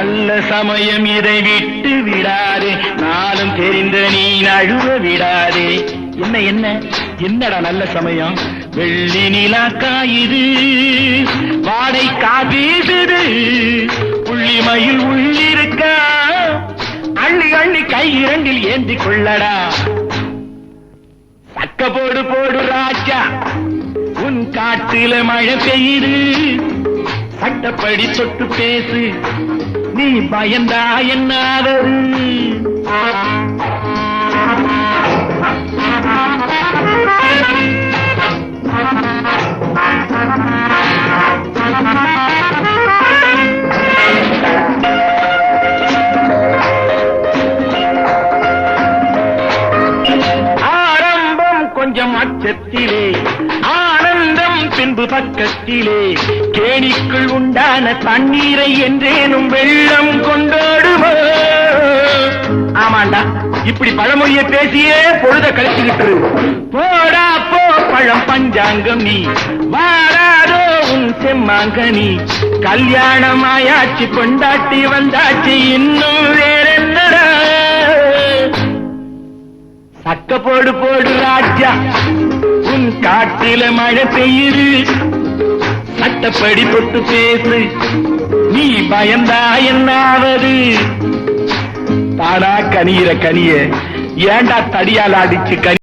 நல்ல சமயம் இதை விட்டு விடாதே. நாளும் தெரிந்த நீ நழுவ விடாதே. என்ன என்ன? என்னடா நல்ல சமயம்? வெள்ளி நிலா காயுது. வாடை காபீசுது புள்ளி மயில் உள்ளிருக்கா. அள்ளி அள்ளி கை இரண்டில் ஏந்தி கொள்ளடா. சக்க போடு போடு ராஜா. உன் காட்டில மழை பெய்யுது. சட்டப்படி தொட்டு பேசு. பயந்தா என்னாவது ஆரம்பம் கொஞ்சம் அச்சத்திலே பக்கத்திலே கேணிக்குள் உண்டான தண்ணீரை என்றேனும் வெள்ளம் கொண்டாடுமோ? ஆமாண்டா இப்படி பழமொழிய பேசியே பொழுத கழிச்சுக்கிட்டு போடா போ பழம் பஞ்சாங்கம் நீ வாராதோ உன் செம்மாங்கனி கல்யாணம் ஆயாச்சு கொண்டாட்டி வந்தாச்சு இன்னும் வேறென்னடா? சக்க போடு போடு ராஜா உன் காட்டில மழை பெய்யுது. சட்டப்படி தொட்டு பேசு. நீ பயந்தா என்னாவது? தானா கனியிற கனிய ஏண்டா தடியால் அடிச்சு கனி